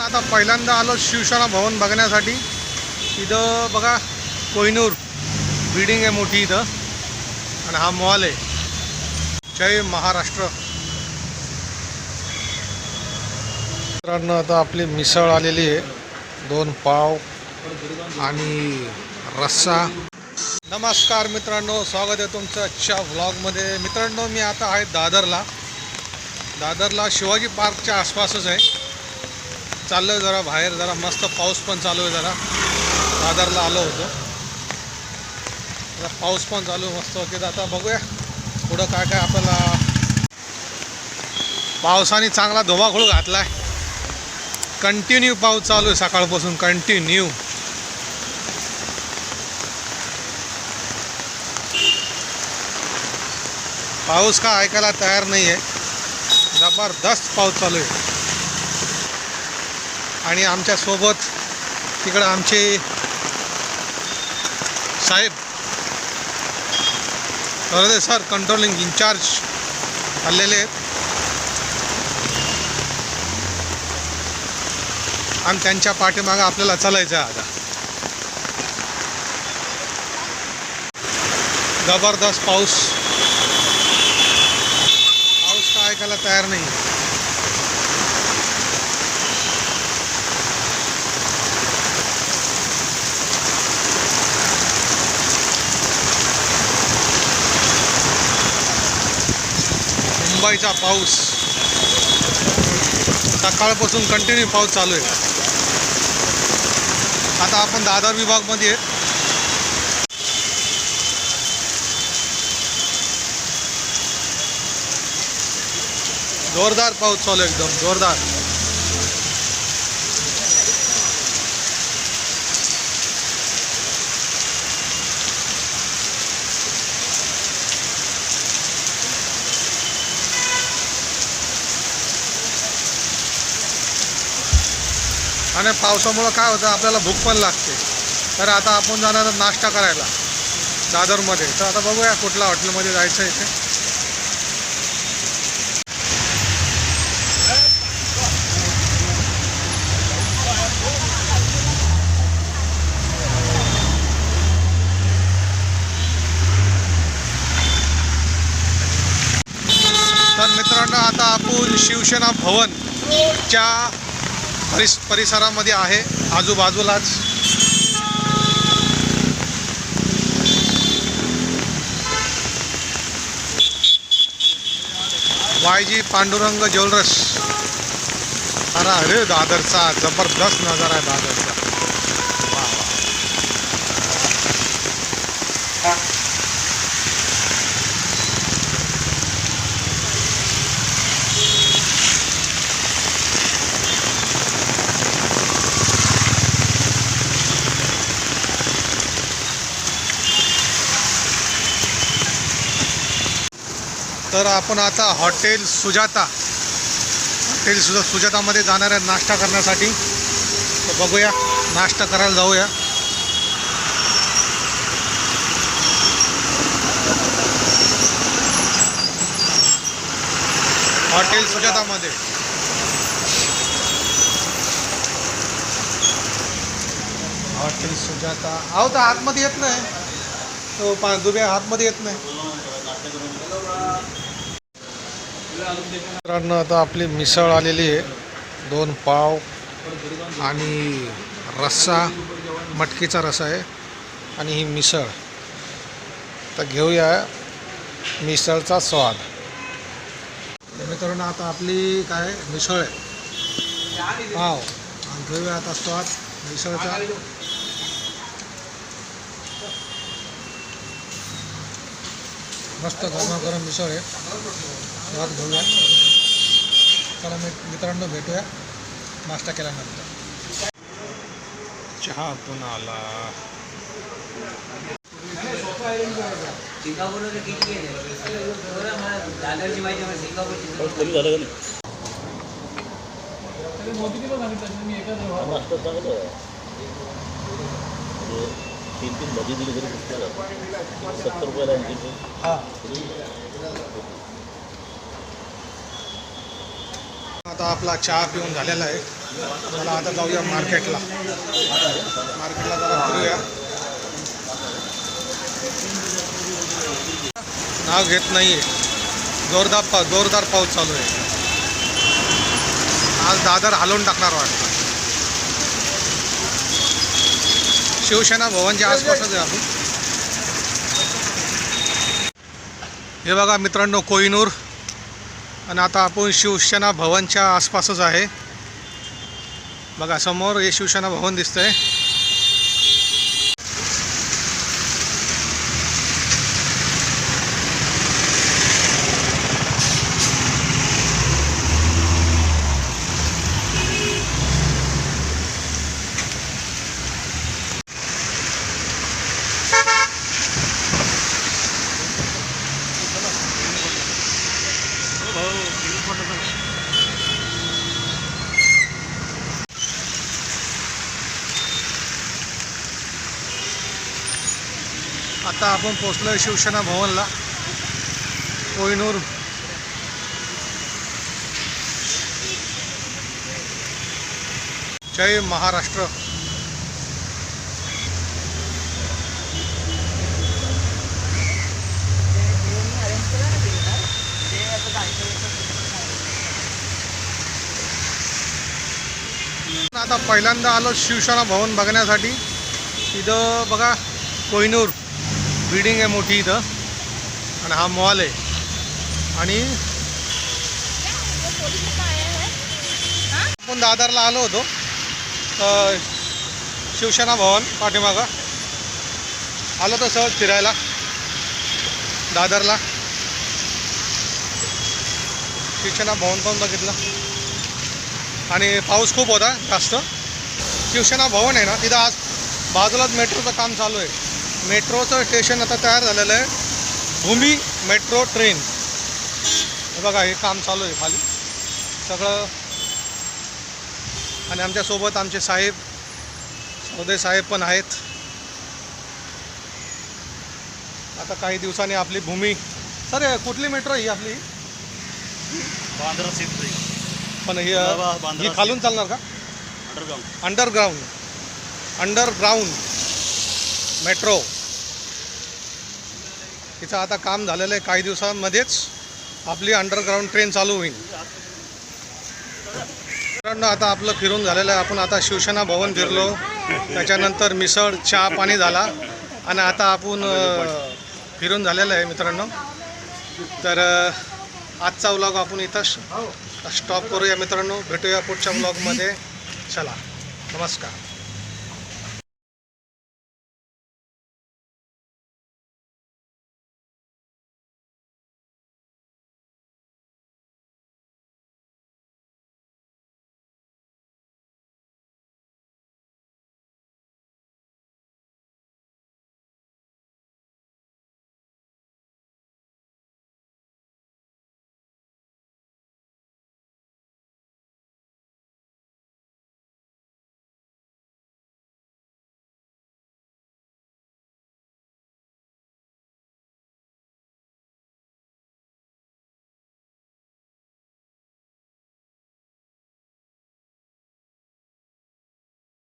आता पहिल्यांदा आलो शिवसेना भवन बघण्यासाठी. इथं बघा कोहिनूर बिल्डिंग आहे मोठी इथं. आणि हा मॉल आहे. जय महाराष्ट्र. मित्रांनो आता आपली मिसळ आलेली आहे. दोन पाव आणि रस्सा. नमस्कार मित्रांनो स्वागत आहे तुमचं आजच्या व्लॉगमध्ये मित्रांनो मी आता आहे दादरला. दादरला शिवाजी पार्कच्या आसपासच आहे. चाललं जरा बाहेर जरा मस्त पाऊस पण चालू आहे जरा. दादरला आलो होतो. जरा पाऊस पण चालू मस्त. की आता बघूया पुढं काय काय आपल्याला पावसाने चांगला धुमाकूळ घातला आहे कंटिन्यू पाऊस चालू आहे सकाळपासून कंटिन्यू पाऊस का ऐकायला तयार नाही आहे जबरदस्त पाऊस चालू आहे. आणि आमच्यासोबत तिकडं आमचे साहेब. बरोबर सर कंट्रोलिंग इन्चार्ज आलेले आहेत. आणि त्यांच्या पाठीमागं आपल्याला चालायचं आहे आता. जबरदस्त पाऊस. पाऊस का ऐकायला तयार नाही. मुंबईचा पाऊस. सकाळपासून कंटिन्यू पाऊस चालू आहे. आता आपण दादर विभागमध्ये आहे जोरदार पाऊस चालू आहे एकदम जोरदार. आणि पावसामुळं काय होतं आपल्याला भूक पण लागते. तर आता आपण जाणार आहोत नाश्ता करायला दादरमध्ये. तर आता बघूया कुठल्या हॉटेलमध्ये जायचं आहे ते तर मित्रांनो आता आपण शिवसेना भवनच्या परिस परिसरामध्ये आहे आजूबाजूलाच. वायजी पांडुरंग ज्वेलर्स. अरे अरे दादरचा जबरदस्त नजारा आहे दादरचा. तर आपण आता हॉटेल सुजाता हॉटेल सुजा सुजातामध्ये जाणार आहे नाश्ता करण्यासाठी. तर बघूया नाश्ता करायला जाऊया. हॉटेल सुजातामध्ये. हॉटेल सुजाता अहो तर आतमध्ये येत नाही. तो पा दुब्या आतमध्ये येत नाही. मित्रांनो आता आपली मिसळ आलेली आहे. दोन पाव आणि रस्सा मटकीचा रस्सा आहे आणि ही मिसळ. तर घेऊया मिसळचा स्वाद. मित्रांनो आता आपली काय मिसळ आहे? पाव. आणि घेऊया आता स्वाद मिसळचा. मस्त गरमागरम मिसळ आहे. स्वाद घेऊया चला मी मित्रांनो भेटूया. नाश्ता केल्यानंतर. चहा पण आला. म्हणजे तीन तीन भाजी दिली तरी. सत्तर रुपयाला ऐंशी रुपये. हां तरी आता आपला चहा पिऊन झालेला आहे. चला आता जाऊया मार्केटला. मार्केटला जरा फिरूया. नाव घेत नाही आहे जोरदार पा जोरदार पाऊस चालू आहे. आज दादर हलवून टाकणार वाटतं. शिवसेना भवनच्या आसपासच आहे आपण हे बघा मित्रांनो कोहिनूर. आणि आता आपण शिवसेना भवनच्या आसपासच आहे. बघा समोर हे शिवसेना भवन दिसतंय. आता आपण पोचलोय शिवसेना भवनला. कोहिनूर. जय महाराष्ट्र. आता पहिल्यांदा आलो शिवसेना भवन बघण्यासाठी. इथं बघा कोहिनूर. बिल्डिंग आहे मोठी इथं. आणि हा मॉल आहे. आणि आपण दादरला आलो होतो. शिवसेना भवन पाठीमागं. आलो तर सहज फिरायला. दादरला. शिवसेना भवन पण बघितलं. आणि पाऊस खूप होता जास्त. शिवसेना भवन आहे ना तिथं आज बाजूलाच मेट्रोचं काम चालू आहे. मेट्रोचं स्टेशन आता तयार झालेलं आहे. भूमी मेट्रो ट्रेन. हे बघा हे काम चालू आहे खाली. सगळं. आणि आमच्यासोबत आमचे साहेब सौदे साहेब पण आहेत. आता काही दिवसांनी आपली भूमी. सर कुठली मेट्रो ही आपली? बांद्रा पण ही ही खालून चालणार का? Underground underground. अंडरग्राऊंड. मेट्रो. तिचं आता काम झालेलं आहे काही दिवसांमध्येच. आपली अंडरग्राऊंड ट्रेन चालू होईल. मित्रांनो आता आपलं फिरून झालेलं आहे. आपण आता शिवसेना भवन फिरलो. त्याच्यानंतर मिसळ चहा पाणी झाला. आणि आता आपण फिरून झालेलं आहे मित्रांनो. तर आजचा व्लॉग आपण इथं स्टॉप करूया मित्रांनो. भेटूया पुढच्या व्लॉगमध्ये चला नमस्कार.